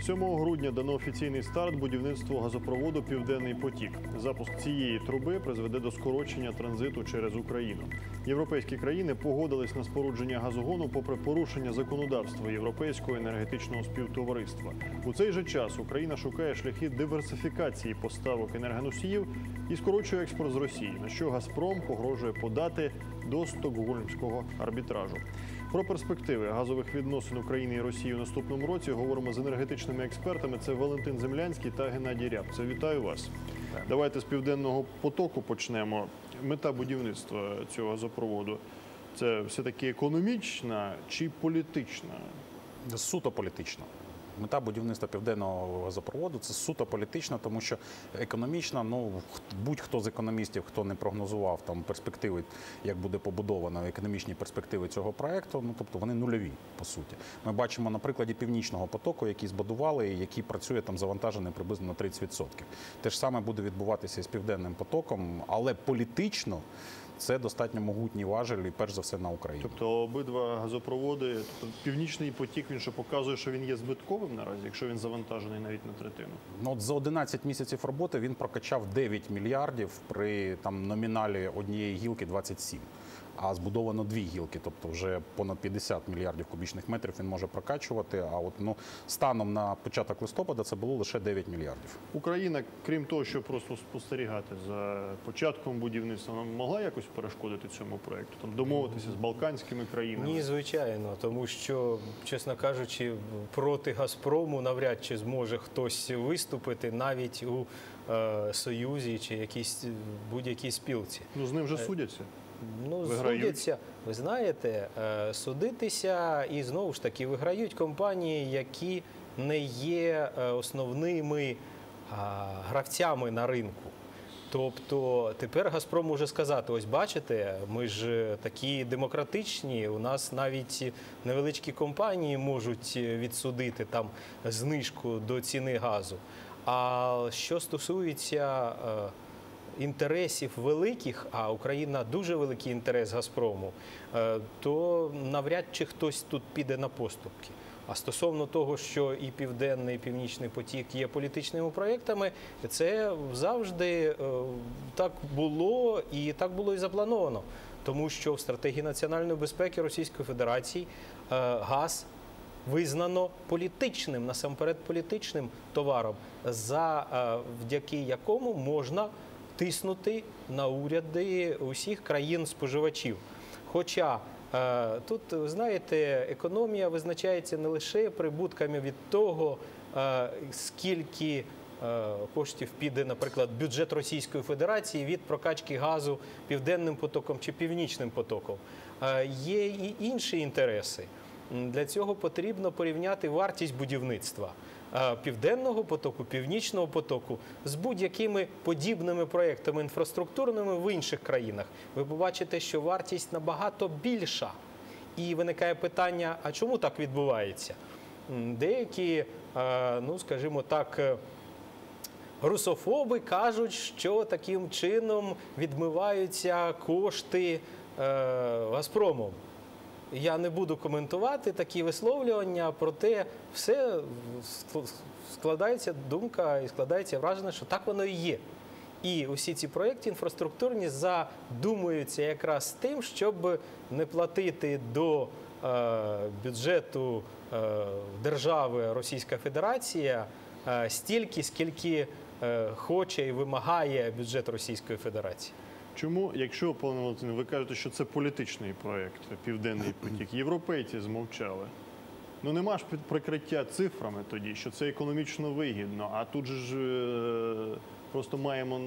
7 грудня дано офіційний старт будівництву газопроводу Південний потік. Запуск цієї труби призведе до скорочення транзиту через Україну. Європейські країни погодились на спорудження газогону попри порушення законодавства Європейського енергетичного співтовариства. У цей же час Україна шукає шляхи диверсифікації поставок енергоносіїв і скорочує експорт з Росії, на що Газпром погрожує подати до Стокгольмського арбітражу. Про перспективи газових відносин України і Росії у наступному році говоримо з енергетичними експертами. Це Валентин Землянський та Геннадій Рябце. Вітаю вас. Давайте з південного потоку почнемо. Мета будівництва цього газопроводу це все таки економічна чи політична? Суто політично. Мета будівництва південного газопроводу це суто політична, тому що економічна, ну будь-хто з економістів, хто не прогнозував там перспективи, як буде побудовано економічні перспективи цього проекту, ну тобто вони нульові по суті. Ми бачимо на прикладі північного потоку, який збудували, і який працює там завантажений приблизно на 30%. Те ж саме буде відбуватися і з південним потоком, але політично це достатньо могутні важелі, перш за все на Україні. Тобто обидва газопроводи, тобто північний потік, він що показує, що він є збитковим наразі, якщо він завантажений навіть на третину. Ну, от за 11 місяців роботи він прокачав 9 мільярдів при там номіналі однієї гілки 27. А збудовано дві гілки, тобто вже понад 50 мільярдів кубічних метрів він може прокачувати. А от ну станом на початок листопада це було лише 9 мільярдів. Україна, крім того, що просто спостерігати за початком будівництва, вона могла якось перешкодити цьому проекту, там домовитися з балканськими країнами. Ні, звичайно, тому що, чесно кажучи, проти Газпрому навряд чи зможе хтось виступити навіть у е, Союзі чи якійсь е, будь-якій спілці. Ну з ним вже судяться. Ну, Виграють. судяться, ви знаєте, е, судитися і знову ж таки виграють компанії, які не є е, основними гравцями на ринку. Тобто тепер Газпром може сказати: ось бачите, ми ж такі демократичні. У нас навіть невеличкі компанії можуть відсудити там знижку до ціни газу. А що стосується е, інтересів великих, а Україна дуже великий інтерес Газпрому, е, то навряд чи хтось тут піде на поступки. А стосовно того, що і Південний, і Північний потік є політичними проєктами, це завжди е, так було і так було і заплановано. Тому що в стратегії національної безпеки Російської Федерації е, газ визнано політичним, насамперед політичним товаром, за е, якому можна тиснути на уряди усіх країн-споживачів. Хоча е, тут, знаєте, економія визначається не лише прибутками від того, е, скільки е, коштів піде, наприклад, бюджет Російської Федерації від прокачки газу південним потоком чи північним потоком. Є і інші інтереси. Для цього потрібно порівняти вартість будівництва південного потоку, північного потоку з будь-якими подібними проектами інфраструктурними в інших країнах. Ви побачите, що вартість набагато більша. І виникає питання: а чому так відбувається? Деякі, ну скажімо так, е, Русофоби кажуть, що таким чином відмиваються кошти е, Газпромом. Я не буду коментувати такі висловлювання, проте все складається думка і складається враження, що так воно і є. І усі ці проєкти інфраструктурні задумуються якраз тим, щоб не платити до е, бюджету е, держави Російська Федерація е, стільки, скільки е, хоче і вимагає бюджет Російської Федерації. Чому, якщо пане Валентин, ви кажете, що це політичний проект Південний потік, європейці змовчали. Ну нема ж під прикриття цифрами тоді, що це економічно вигідно. А тут ж е, просто маємо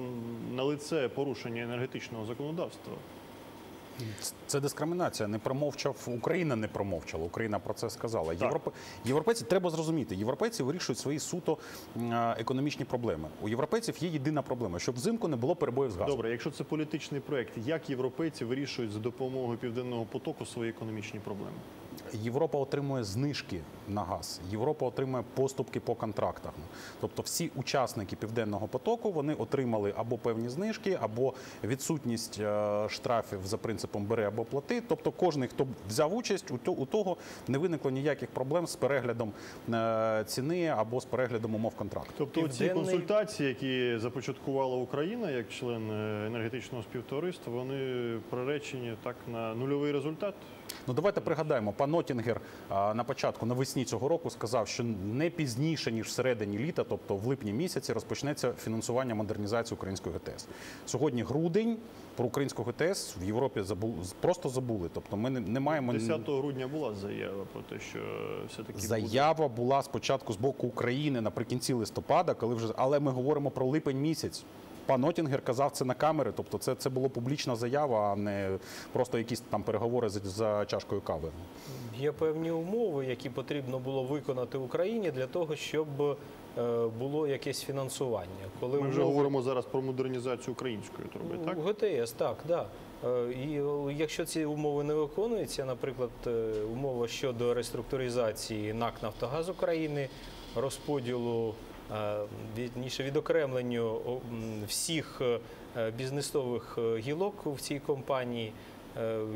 на лице порушення енергетичного законодавства. Це дискримінація. Не промовчав Україна, не промовчала. Україна про це сказала. Європ... Європейці треба зрозуміти. Європейці вирішують свої суто економічні проблеми. У європейців є єдина проблема, щоб взимку не було перебоїв з газом. Добре, якщо це політичний проект, як європейці вирішують за допомогою південного потоку свої економічні проблеми? Європа отримує знижки на газ. Європа отримує поступки по контрактах. Тобто, всі учасники південного потоку вони отримали або певні знижки, або відсутність е, штрафів за принципом бери або плати. Тобто, кожен, хто взяв участь, у того не виникло ніяких проблем з переглядом е, ціни або з переглядом умов контракту. Тобто ці консультації, які започаткувала Україна як член е, енергетичного співтовариства, вони приречені так на нульовий результат. Ну давайте пригадаємо, пан Нотінгер на початку навесні цього року сказав, що не пізніше ніж в середині літа, тобто в липні місяці, розпочнеться фінансування модернізації української ГТС. Сьогодні грудень про українську ГТС в Європі забули просто забули. Тобто, ми не, не маємо 10 грудня була заява про те, що все таки заява була спочатку з боку України наприкінці листопада, коли вже але ми говоримо про липень місяць. Пан Нотінгер казав це на камери, тобто це, це була публічна заява, а не просто якісь там переговори за, за чашкою кави. Є певні умови, які потрібно було виконати Україні для того, щоб е, було якесь фінансування. Коли Ми вже умови- говоримо зараз про модернізацію української труби, так? У ГТС, так, да. Е, І е, якщо ці умови не виконуються, наприклад, е, умова щодо реструктуризації НАК Нафтогаз України, розподілу е, відокремленню всіх е, бізнесових е, гілок в цій компанії.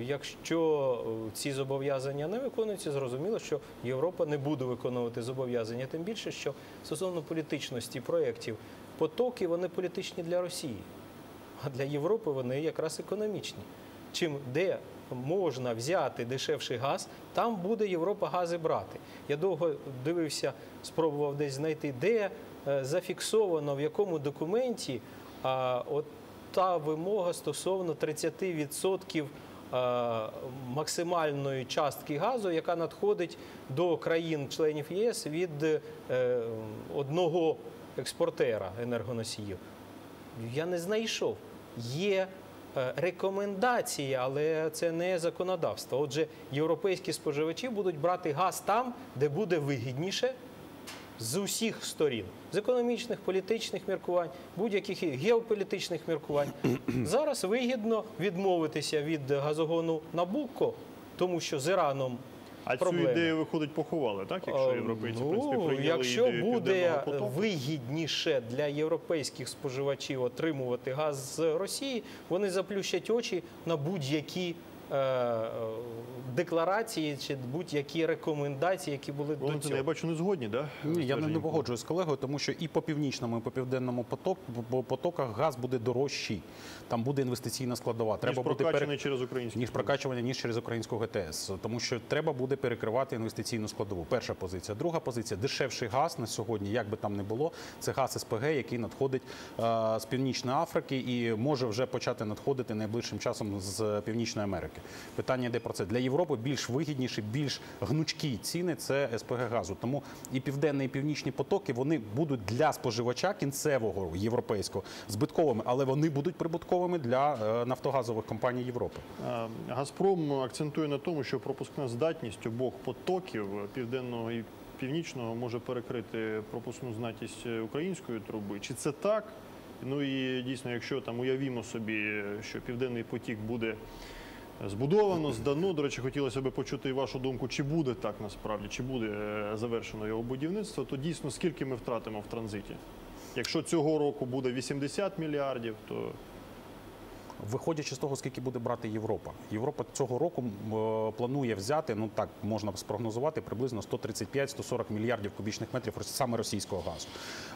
Якщо ці зобов'язання не виконуються, зрозуміло, що Європа не буде виконувати зобов'язання. Тим більше, що стосовно політичності проєктів, потоки вони політичні для Росії. А для Європи вони якраз економічні. Чим де можна взяти дешевший газ, там буде Європа гази брати. Я довго дивився, спробував десь знайти, де е, зафіксовано в якому документі от та вимога стосовно 30% е, максимальної частки газу, яка надходить до країн-членів ЄС від е, одного експортера енергоносіїв. Я не знайшов. Є рекомендації, але це не законодавство. Отже, європейські споживачі будуть брати газ там, де буде вигідніше з усіх сторін: з економічних, політичних міркувань, будь-яких геополітичних міркувань. Зараз вигідно відмовитися від газогону Набукко, тому що з Іраном. А проблеми. цю ідею виходить поховали, так? Якщо Е, європейці в ну, принципі прийняли якщо ідею буде потоку. вигідніше для європейських споживачів отримувати газ з Росії, вони заплющать очі на будь-які декларації чи будь-які рекомендації, які були до Валентина, я бачу, не згодні, да? Ні, я не, погоджуюсь з колегою, тому що і по північному, і по південному поток, по потоках газ буде дорожчий. Там буде інвестиційна складова. Ніж Треба прокачаний пере- через український ніж прокачування, ніж через українську ГТС, тому що треба буде перекривати інвестиційну складову. Перша позиція. Друга позиція дешевший газ на сьогодні, як би там не було. Це газ СПГ, який надходить е, з Північної Африки і може вже почати надходити найближчим часом з Північної Америки. Питання йде про це для Європи. Більш вигідніші, більш гнучкі ціни це СПГ газу. Тому і південний і північні потоки вони будуть для споживача кінцевого європейського збитковими, але вони будуть прибутковими для е, нафтогазових компаній Європи. Газпром акцентує на тому, що пропускна здатність обох потоків південного і північного може перекрити пропускну здатність української труби. Чи це так? Ну і дійсно, якщо там уявімо собі, що південний потік буде збудовано, здано. До речі, хотілося б почути вашу думку, чи буде так насправді, чи буде е, завершено його будівництво, то дійсно скільки ми втратимо в транзиті? Якщо цього року буде 80 мільярдів, то Виходячи з того, скільки буде брати Європа, Європа цього року е, планує взяти, ну так можна спрогнозувати, приблизно 135-140 мільярдів кубічних метрів саме російського газу.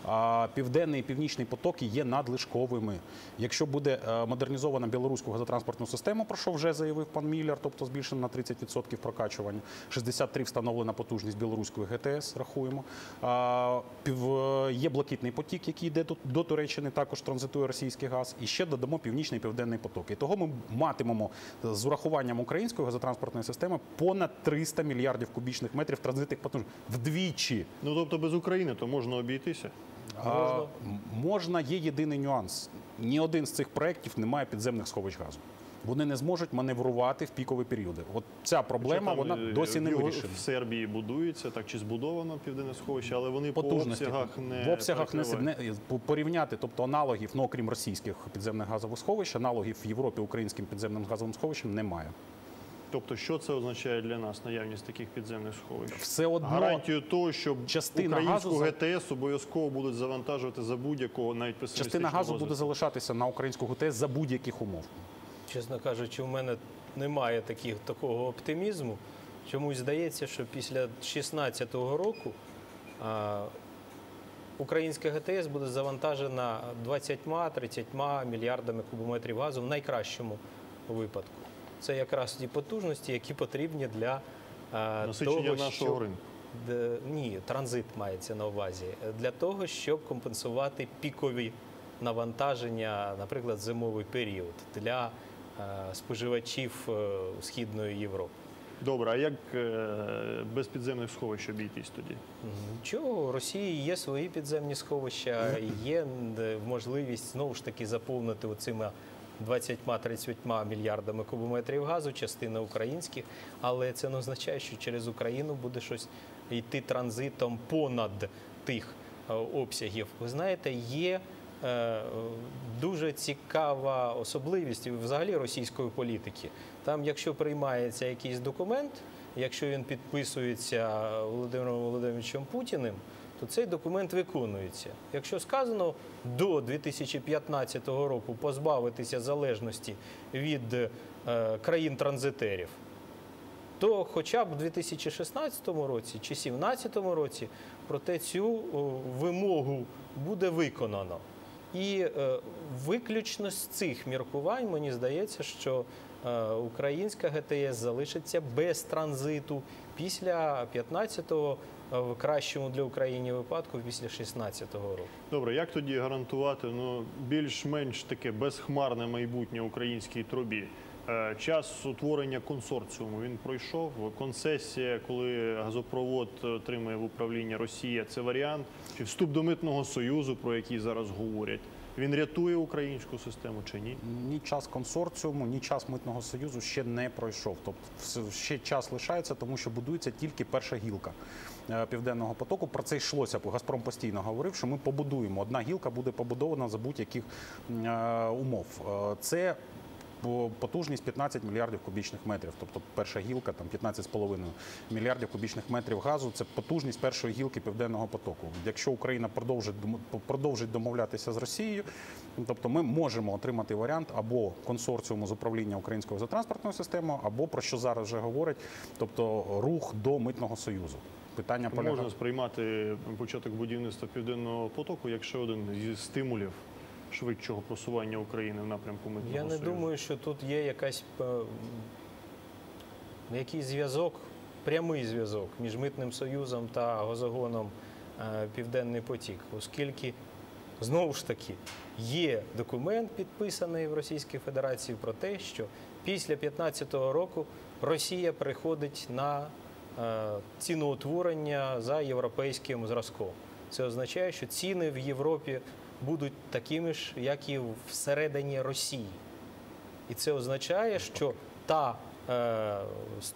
А південний і північний потоки є надлишковими. Якщо буде е, модернізована білоруську газотранспортну систему, про що вже заявив пан Міллер, тобто збільшено на 30% прокачування, 63 встановлена потужність білоруської ГТС, рахуємо. Е, є блакитний потік, який йде до Туреччини, також транзитує російський газ. І ще додамо північний і південний поток. І того ми матимемо з урахуванням української газотранспортної системи понад 300 мільярдів кубічних метрів транзитних потужних. Вдвічі. ну тобто без України то можна обійтися. А, можна, є єдиний нюанс. Ні один з цих проєктів не має підземних сховищ газу. Вони не зможуть маневрувати в пікові періоди. От ця проблема там, вона е, досі не вирішена. В Сербії будується, так чи збудовано південне сховище, але вони по обсягах не в обсягах не, не порівняти, тобто аналогів, ну окрім російських підземних газових сховищ, аналогів в Європі українським підземним газовим сховищем немає. Тобто, що це означає для нас наявність таких підземних сховищ? Все одно Гарантію того, що частина українську газу ГТС обов'язково будуть завантажувати за будь-якого навіть песимістичного частина газу буде залишатися на українську ГТС за будь-яких умов. Чесно кажучи, у мене немає таких, такого оптимізму. Чомусь здається, що після 2016 року а, українська ГТС буде завантажена 20-30 мільярдами кубометрів газу в найкращому випадку. Це якраз ті потужності, які потрібні для а, насичення того, нашого щоб- ринку. Ні, транзит мається на увазі для того, щоб компенсувати пікові навантаження, наприклад, зимовий період для споживачів е, Східної Європи. Добре, а як е, без підземних сховищ обійтись тоді? Нічого, у Росії є свої підземні сховища, є е, можливість знову ж таки заповнити оцими 20-30 мільярдами кубометрів газу, частина українських, але це не означає, що через Україну буде щось йти транзитом понад тих е, обсягів. Ви знаєте, є е, дуже цікава особливість взагалі російської політики. Там, якщо приймається якийсь документ, якщо він підписується Володимиром Володимировичем Путіним, то цей документ виконується. Якщо сказано до 2015 року позбавитися залежності від е, країн-транзитерів, то хоча б у 2016 році чи 2017 році проте цю вимогу буде виконано. І е, виключно з цих міркувань мені здається, що е, українська ГТС залишиться без транзиту після 15-го, е, в кращому для України випадку, після 16-го року. Добре, як тоді гарантувати ну, більш-менш таке безхмарне майбутнє українській трубі? Е, Час утворення консорціуму він пройшов. Концесія, коли газопровод отримує в управління Росія, це варіант. Чи вступ до митного союзу, про який зараз говорять, він рятує українську систему чи ні? Ні час консорціуму, ні час митного союзу ще не пройшов. Тобто ще час лишається, тому що будується тільки перша гілка е, південного потоку. Про це йшлося. Газпром постійно говорив, що ми побудуємо. Одна гілка буде побудована за будь-яких е, умов. Це потужність 15 мільярдів кубічних метрів, тобто перша гілка там 15,5 мільярдів кубічних метрів газу. Це потужність першої гілки південного потоку. Якщо Україна продовжить продовжить домовлятися з Росією, тобто ми можемо отримати варіант або консорціуму з управління українською газотранспортною системою, або про що зараз вже говорять, тобто рух до митного союзу. Питання полягає. Можна сприймати початок будівництва південного потоку як ще один зі стимулів швидшого просування України в напрямку митного Я не союзу. думаю, що тут є якась е, якийсь зв'язок, прямий зв'язок між митним союзом та газогоном е, Південний потік, оскільки знову ж таки є документ, підписаний в Російській Федерації, про те, що після 2015 року Росія переходить на е, ціноутворення за європейським зразком. Це означає, що ціни в Європі будуть такими ж, як і всередині Росії. І це означає, що та е,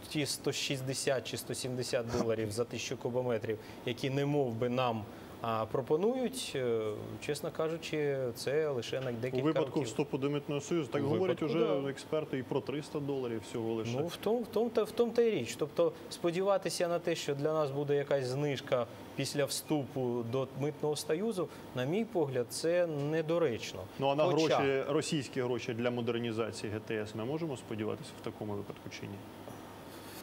ті 160 чи 170 доларів за тисячу кубометрів, які не мов би нам а, пропонують, е, чесно кажучи, це лише на декілька У випадку років. вступу до митного союзу, так У говорять випадку, уже да. експерти і про 300 доларів всього лише. Ну, в тому, в тому, та, в тому та й річ. Тобто сподіватися на те, що для нас буде якась знижка після вступу до митного союзу, на мій погляд, це недоречно. Ну а на Хоча- гроші, російські гроші для модернізації ГТС ми можемо сподіватися в такому випадку чи ні?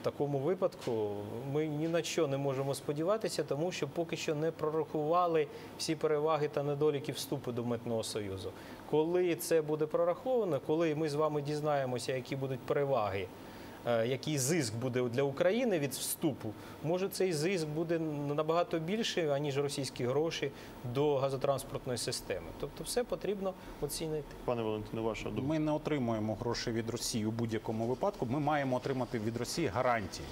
Такому випадку ми ні на що не можемо сподіватися, тому що поки що не прорахували всі переваги та недоліки вступу до митного союзу. Коли це буде прораховано, коли ми з вами дізнаємося, які будуть переваги, який зиск буде для України від вступу, може цей зиск буде набагато більший, аніж російські гроші до газотранспортної системи. Тобто, все потрібно оцінити. Пане Валентине, ваша думка? Ми не отримуємо гроші від Росії у будь-якому випадку. Ми маємо отримати від Росії гарантії.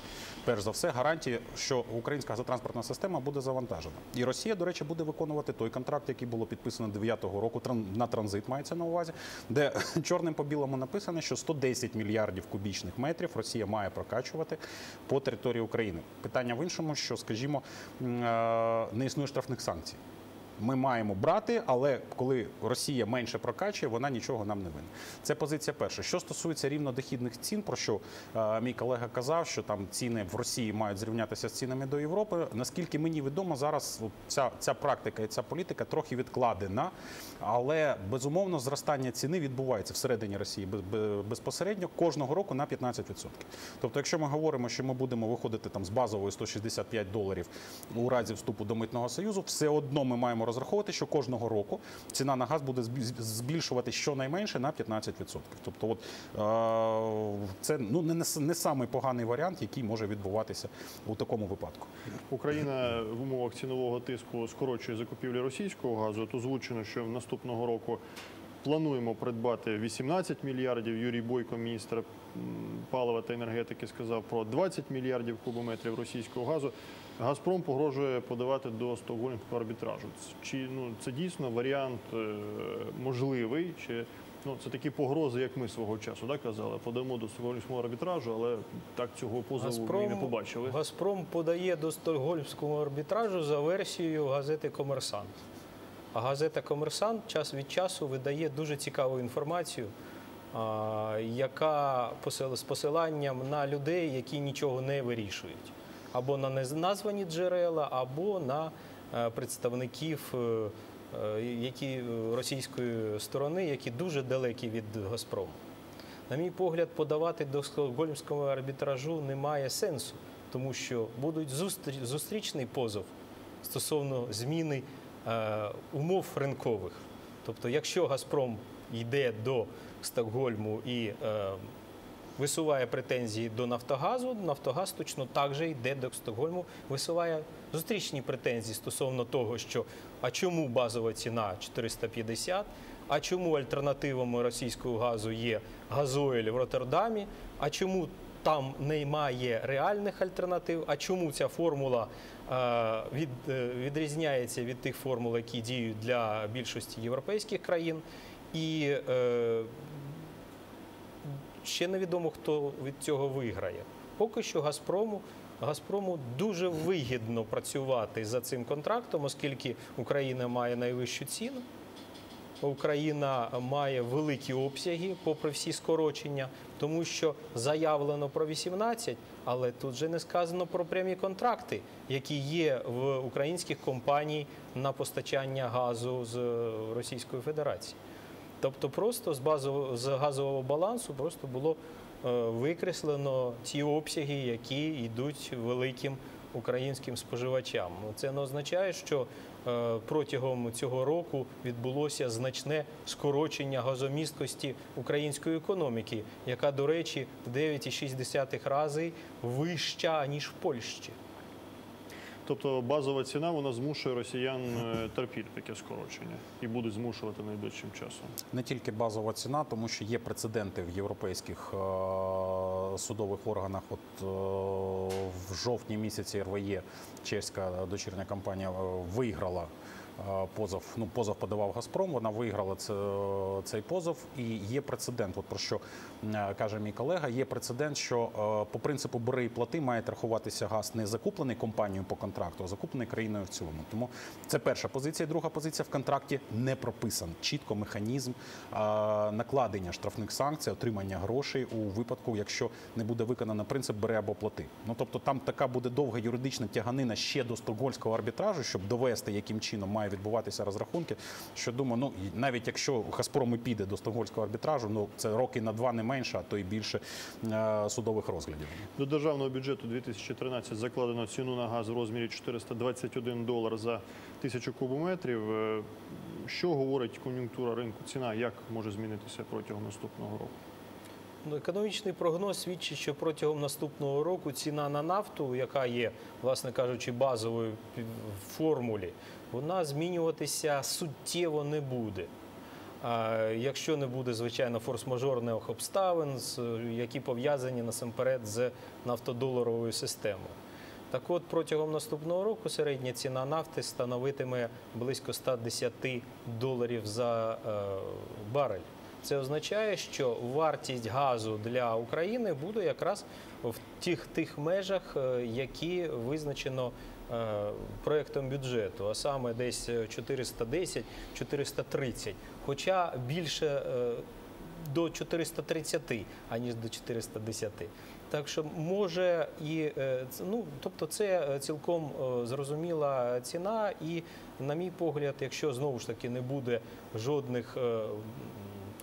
Перш за все, гарантії, що українська газотранспортна система буде завантажена. І Росія, до речі, буде виконувати той контракт, який було підписано 9-го року на транзит, мається на увазі, де чорним по білому написано, що 110 мільярдів кубічних метрів Росія має прокачувати по території України. Питання в іншому, що, скажімо, е, не існує штрафних санкцій. Ми маємо брати, але коли Росія менше прокачує, вона нічого нам не винна. Це позиція перша. Що стосується рівнодохідних цін, про що е, мій колега казав, що там ціни в Росії мають зрівнятися з цінами до Європи. Наскільки мені відомо, зараз ця, ця практика і ця політика трохи відкладена, але безумовно зростання ціни відбувається всередині Росії без- без- безпосередньо кожного року на 15%. Тобто, якщо ми говоримо, що ми будемо виходити там з базової 165 доларів у разі вступу до митного союзу, все одно ми маємо розраховувати, що кожного року ціна на газ буде збі- збільшувати щонайменше на 15%. Тобто, от е, це ну не, не, самий поганий варіант, який може відбуватися у такому випадку. Україна в умовах цінового тиску скорочує закупівлі російського газу. От озвучено, що наступного року плануємо придбати 18 мільярдів. Юрій Бойко, міністр палива та енергетики, сказав про 20 мільярдів кубометрів російського газу. Газпром погрожує подавати до стокгольмського арбітражу. Чи ну це дійсно варіант е, можливий? Чи ну це такі погрози, як ми свого часу да, казали? Подамо до стокгольмського арбітражу, але так цього позову ми не побачили. Газпром подає до Стокгольмського арбітражу за версією газети Комерсант. А газета Комерсант час від часу видає дуже цікаву інформацію, яка з посиланням на людей, які нічого не вирішують, або на неназвані джерела, або на е, представників е, е, які, російської сторони, які дуже далекі від Газпрому. На мій погляд, подавати до Стокгольмського арбітражу немає сенсу, тому що будуть зустрі- зустрічний позов стосовно зміни умов ринкових. Тобто, якщо Газпром йде до Стокгольму і висуває претензії до Нафтогазу, Нафтогаз точно так же йде до Стокгольму, висуває зустрічні претензії стосовно того, що а чому базова ціна 450, а чому альтернативами російського газу є газойль в Роттердамі, а чому там немає реальних альтернатив, а чому ця формула е, від, е, відрізняється від тих формул, які діють для більшості європейських країн. І е, ще невідомо, хто від цього виграє. Поки що Газпрому. Газпрому дуже вигідно працювати за цим контрактом, оскільки Україна має найвищу ціну. Україна має великі обсяги, попри всі скорочення, тому що заявлено про 18, але тут же не сказано про прямі контракти, які є в українських компаній на постачання газу з Російської Федерації. Тобто, просто з базового з газового балансу просто було е, викреслено ті обсяги, які йдуть великим українським споживачам. Це не означає, що е, протягом цього року відбулося значне скорочення газомісткості української економіки, яка, до речі, в 9,6 рази вища ніж в Польщі. Тобто базова ціна вона змушує росіян е, терпіти таке скорочення і буде змушувати найближчим часом. Не тільки базова ціна, тому що є прецеденти в європейських е, судових органах. От е, в жовтні місяці РВЄ, чеська дочірня компанія, виграла. Е, Позов, ну позов подавав Газпром. Вона виграла це, цей позов, і є прецедент. От про що е, каже мій колега. Є прецедент, що е, по принципу бери і плати має рахуватися газ не закуплений компанією по контракту, а закуплений країною в цілому. Тому це перша позиція. Друга позиція в контракті не прописан чітко механізм накладення штрафних санкцій, отримання грошей у випадку, якщо не буде виконано принцип бери або плати. Ну тобто там така буде довга юридична тяганина ще до стокгольмського арбітражу, щоб довести, яким чином має відбуватися розрахунки. Що думаю, ну навіть якщо Газпром і піде до стокгольмського арбітражу, ну це роки на два не менше, а то й більше е, судових розглядів. До державного бюджету 2013 закладено ціну на газ в розмірі 421 долар за тисячу кубометрів. Е, Що говорить кон'юнктура ринку? Ціна як може змінитися протягом наступного року? Ну, Економічний прогноз свідчить, що протягом наступного року ціна на нафту, яка є, власне кажучи, базовою в формулі, вона змінюватися суттєво не буде. Якщо не буде, звичайно, форс-мажорних обставин, які пов'язані насамперед з нафтодоларовою системою. Так от протягом наступного року середня ціна нафти становитиме близько 110 доларів за е, барель. Це означає, що вартість газу для України буде якраз в тих тих межах, е, які визначено е, проектом бюджету, а саме десь 410-430, хоча більше е, до 430, аніж до 410. Так що може і е, ну, тобто це цілком зрозуміла ціна, і, на мій погляд, якщо знову ж таки не буде жодних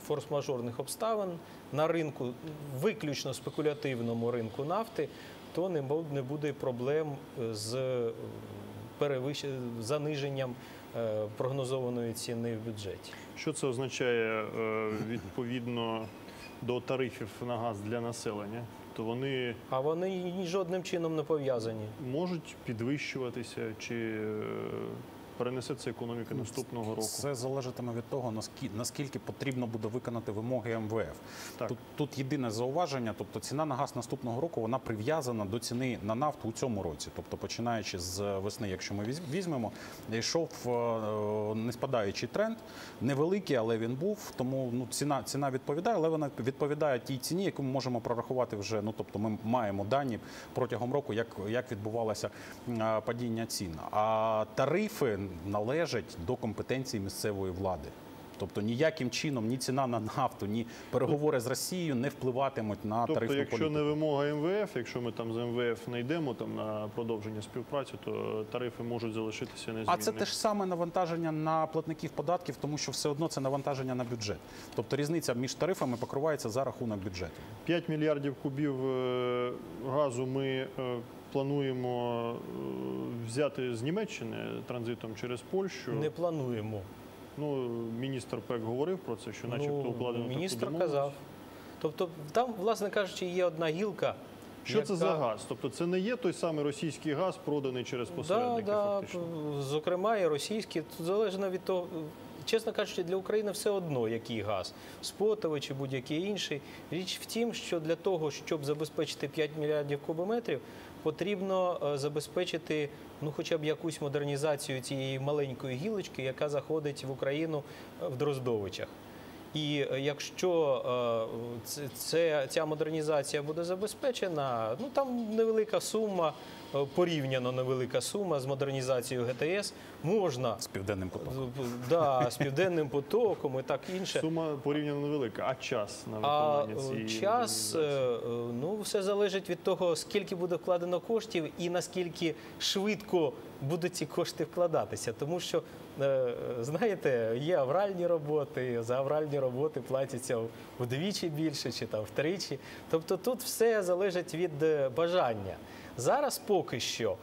форс-мажорних обставин на ринку, виключно спекулятивному ринку нафти, то не буде проблем з е, перевищ... заниженням е, прогнозованої ціни в бюджеті. Що це означає е, відповідно до тарифів на газ для населення? То вони А вони жодним чином не пов'язані. можуть підвищуватися чи перенесеться економіка наступного року? Це залежатиме від того, наскільки, наскільки потрібно буде виконати вимоги МВФ. Так. Тут, тут єдине зауваження, тобто ціна на газ наступного року вона прив'язана до ціни на нафту у цьому році. Тобто, починаючи з весни, якщо ми візь- візьмемо, йшов е, неспадаючий тренд, невеликий, але він був. Тому ну ціна ціна відповідає, але вона відповідає тій ціні, яку ми можемо прорахувати вже. Ну тобто, ми маємо дані протягом року, як, як відбувалося е, падіння цін. А тарифи належать до компетенції місцевої влади. Тобто ніяким чином ні ціна на нафту, ні переговори з Росією не впливатимуть на Тобто, тарифну якщо не вимога МВФ, якщо ми там з МВФ не йдемо там на продовження співпраці, то тарифи можуть залишитися незмінними. А це те ж саме навантаження на платників податків, тому що все одно це навантаження на бюджет. Тобто різниця між тарифами покривається за рахунок бюджету. 5 мільярдів кубів е, газу ми е, плануємо е, взяти з Німеччини транзитом через Польщу. Не плануємо. Ну, міністр ПЕК говорив про це, що начебто Ну, укладено таку міністр домовленість. казав. Тобто, там, власне кажучи, є одна гілка. Що це за газ? Тобто це не є той самий російський газ, проданий через Да, посередників, да, фактично. п- зокрема, і російські. Тут залежно від того, чесно кажучи, для України все одно, який газ, спотовий чи будь-який інший. Річ в тім, що для того, щоб забезпечити 5 мільярдів кубометрів, потрібно е, забезпечити ну, хоча б якусь модернізацію цієї маленької гілочки, яка заходить в Україну е, в Дроздовичах. І е, якщо е, це, ця модернізація буде забезпечена, ну там невелика сума, е, порівняно невелика сума з модернізацією ГТС можна З південним потоком. да, з південним потоком і так інше. Сума порівняно невелика, а час на А виконання цієї час, ну все залежить від того, скільки буде вкладено коштів і наскільки швидко будуть ці кошти вкладатися. Тому що, е, знаєте, є авральні роботи, за авральні роботи платяться вдвічі більше чи там втричі. Тобто тут все залежить від е, бажання. Зараз поки що е,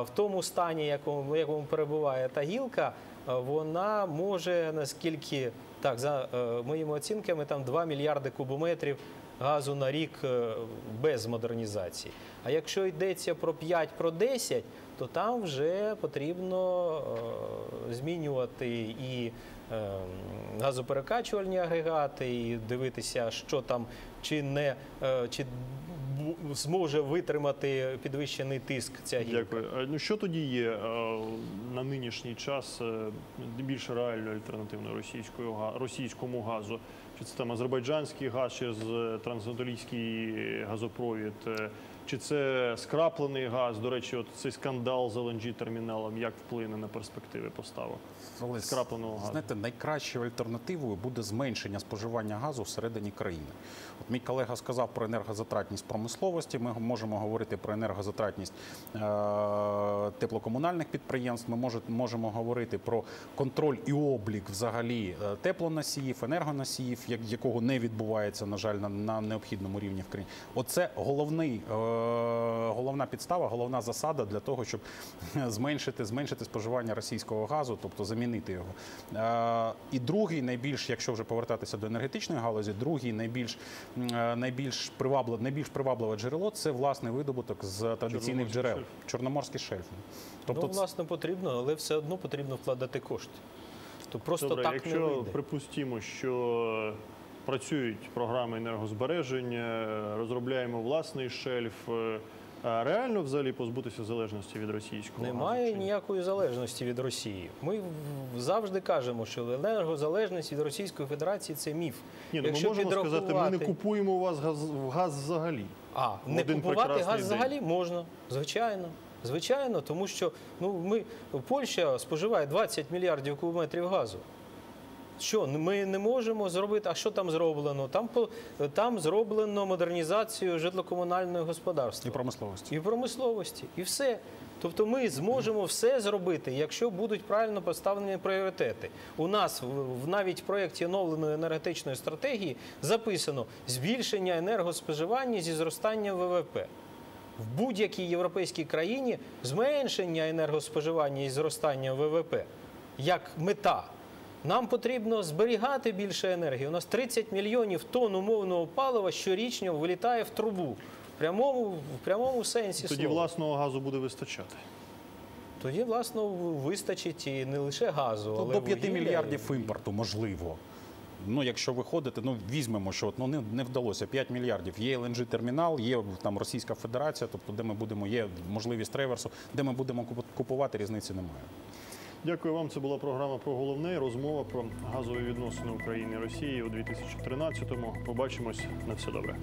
в тому стані, якому, якому перебуває та гілка, вона може наскільки так, за моїми оцінками, там 2 мільярди кубометрів газу на рік е, без модернізації. А якщо йдеться про 5, про 10, то там вже потрібно е, змінювати і е, газоперекачувальні агрегати, і дивитися, що там чи не чи зможе витримати підвищений тиск ця гілка. Дякую. Ну що тоді є на нинішній час більш реальною альтернативною російському газу? Це там азербайджанський газ через е, трансанатолійський газопровід? Чи це скраплений газ? До речі, от цей скандал з LNG терміналом як вплине на перспективи поставок? Але Скрапленого газу. знаєте, найкращою альтернативою буде зменшення споживання газу всередині країни. От мій колега сказав про енергозатратність промисловості. Ми можемо говорити про енергозатратність е- теплокомунальних підприємств. Ми може- можемо говорити про контроль і облік взагалі е, теплоносіїв, енергоносіїв, як- якого не відбувається, на жаль, на, на необхідному рівні в країні. Оце головний, е- головна підстава, головна засада для того, щоб зменшити, зменшити споживання російського газу, тобто замінити його. Е, І другий найбільш, якщо вже повертатися до енергетичної галузі, другий найбільш е, найбільш привабливе, найбільш привабливе джерело це власний видобуток з традиційних джерел. Чорноморський шельф. Тобто ну, власне, потрібно, але все одно потрібно вкладати кошти. То просто Добре, так якщо не вийде. припустимо, що працюють програми енергозбереження, розробляємо власний шельф, е, А реально взагалі позбутися залежності від російського Немає газу? чи ніякої залежності від Росії. Ми завжди кажемо, що енергозалежність від Російської Федерації це міф. Ні, ну ми можемо сказати, ми не купуємо у вас газ, газ взагалі. А, не купувати газ день. взагалі можна, звичайно. Звичайно, тому що ну, ми, Польща споживає 20 мільярдів кубометрів газу. Що, ми не можемо зробити, а що там зроблено? Там, там зроблено модернізацію житло-комунального І промисловості. і промисловості, і все. Тобто ми зможемо все зробити, якщо будуть правильно поставлені пріоритети. У нас в- в навіть в проєкті оновленої енергетичної стратегії записано збільшення енергоспоживання зі зростанням ВВП. В будь-якій європейській країні зменшення енергоспоживання і зростання ВВП як мета. Нам потрібно зберігати більше енергії. У нас 30 мільйонів тонн умовного палива щорічно вилітає в трубу. В прямому, в прямому сенсі Тоді слова. власного газу буде вистачати. Тоді, власно, вистачить і не лише газу, Ну, але до 5 вугілля. мільярдів імпорту можливо. Ну, якщо виходити, ну візьмемо, що ну, не, не вдалося 5 мільярдів. Є LNG термінал, є там Російська Федерація, тобто де ми будемо, є можливість реверсу, де ми будемо купувати, різниці немає. Дякую вам. Це була програма про головне. Розмова про газові відносини України і Росії у 2013-му. Побачимось на все добре.